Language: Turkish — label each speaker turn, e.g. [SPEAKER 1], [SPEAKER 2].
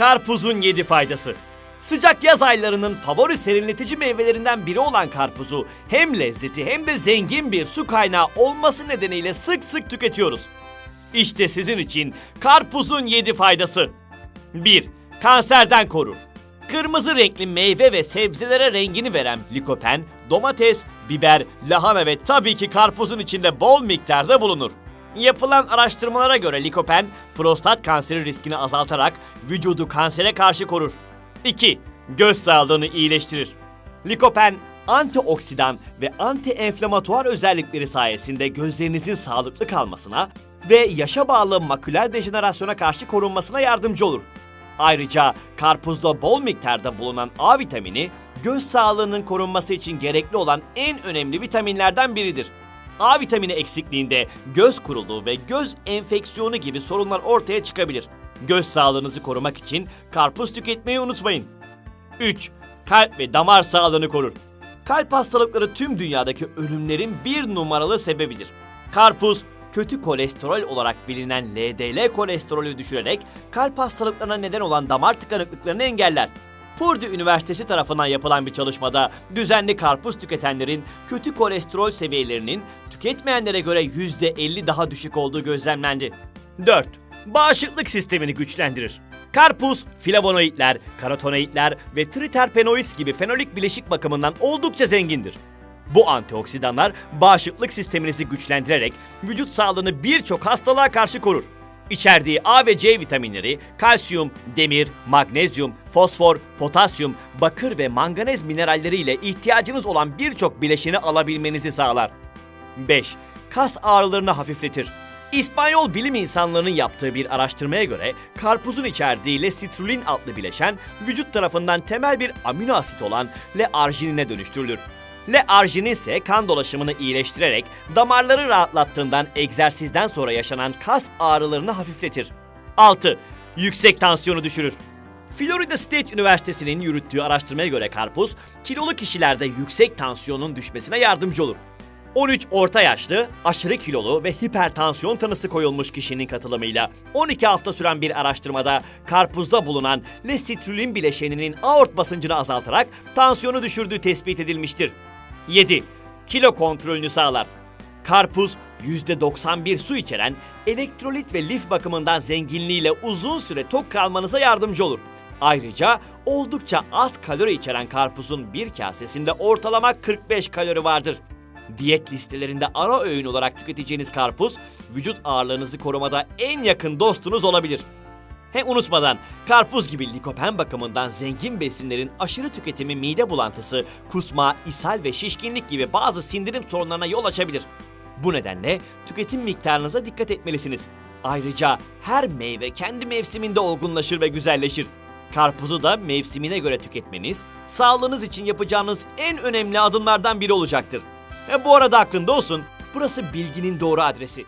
[SPEAKER 1] Karpuzun 7 faydası. Sıcak yaz aylarının favori serinletici meyvelerinden biri olan karpuzu hem lezzeti hem de zengin bir su kaynağı olması nedeniyle sık sık tüketiyoruz. İşte sizin için karpuzun 7 faydası. 1. Kanserden korur. Kırmızı renkli meyve ve sebzelere rengini veren likopen, domates, biber, lahana ve tabii ki karpuzun içinde bol miktarda bulunur. Yapılan araştırmalara göre likopen, prostat kanseri riskini azaltarak vücudu kansere karşı korur. 2. Göz sağlığını iyileştirir. Likopen, antioksidan ve anti-enflamatuar özellikleri sayesinde gözlerinizin sağlıklı kalmasına ve yaşa bağlı maküler dejenerasyona karşı korunmasına yardımcı olur. Ayrıca karpuzda bol miktarda bulunan A vitamini göz sağlığının korunması için gerekli olan en önemli vitaminlerden biridir. A vitamini eksikliğinde göz kuruluğu ve göz enfeksiyonu gibi sorunlar ortaya çıkabilir. Göz sağlığınızı korumak için karpuz tüketmeyi unutmayın. 3. Kalp ve damar sağlığını korur. Kalp hastalıkları tüm dünyadaki ölümlerin bir numaralı sebebidir. Karpuz, kötü kolesterol olarak bilinen LDL kolesterolü düşürerek kalp hastalıklarına neden olan damar tıkanıklıklarını engeller. Purdue Üniversitesi tarafından yapılan bir çalışmada düzenli karpuz tüketenlerin kötü kolesterol seviyelerinin tüketmeyenlere göre %50 daha düşük olduğu gözlemlendi. 4. Bağışıklık sistemini güçlendirir. Karpuz, flavonoidler, karotenoidler ve triterpenoid gibi fenolik bileşik bakımından oldukça zengindir. Bu antioksidanlar bağışıklık sisteminizi güçlendirerek vücut sağlığını birçok hastalığa karşı korur. İçerdiği A ve C vitaminleri kalsiyum, demir, magnezyum, fosfor, potasyum, bakır ve manganez mineralleri ile ihtiyacınız olan birçok bileşeni alabilmenizi sağlar. 5. Kas ağrılarını hafifletir. İspanyol bilim insanlarının yaptığı bir araştırmaya göre karpuzun içerdiği lesitrulin adlı bileşen vücut tarafından temel bir amino asit olan L-arginine dönüştürülür. L-arginin ise kan dolaşımını iyileştirerek damarları rahatlattığından egzersizden sonra yaşanan kas ağrılarını hafifletir. 6. Yüksek tansiyonu düşürür. Florida State Üniversitesi'nin yürüttüğü araştırmaya göre karpuz, kilolu kişilerde yüksek tansiyonun düşmesine yardımcı olur. 13 orta yaşlı, aşırı kilolu ve hipertansiyon tanısı koyulmuş kişinin katılımıyla 12 hafta süren bir araştırmada karpuzda bulunan lesitrulin bileşeninin aort basıncını azaltarak tansiyonu düşürdüğü tespit edilmiştir. 7. Kilo kontrolünü sağlar. Karpuz %91 su içeren elektrolit ve lif bakımından zenginliğiyle uzun süre tok kalmanıza yardımcı olur. Ayrıca oldukça az kalori içeren karpuzun bir kasesinde ortalama 45 kalori vardır. Diyet listelerinde ara öğün olarak tüketeceğiniz karpuz, vücut ağırlığınızı korumada en yakın dostunuz olabilir. He unutmadan karpuz gibi likopen bakımından zengin besinlerin aşırı tüketimi mide bulantısı, kusma, ishal ve şişkinlik gibi bazı sindirim sorunlarına yol açabilir. Bu nedenle tüketim miktarınıza dikkat etmelisiniz. Ayrıca her meyve kendi mevsiminde olgunlaşır ve güzelleşir. Karpuzu da mevsimine göre tüketmeniz, sağlığınız için yapacağınız en önemli adımlardan biri olacaktır. E bu arada aklında olsun, burası bilginin doğru adresi.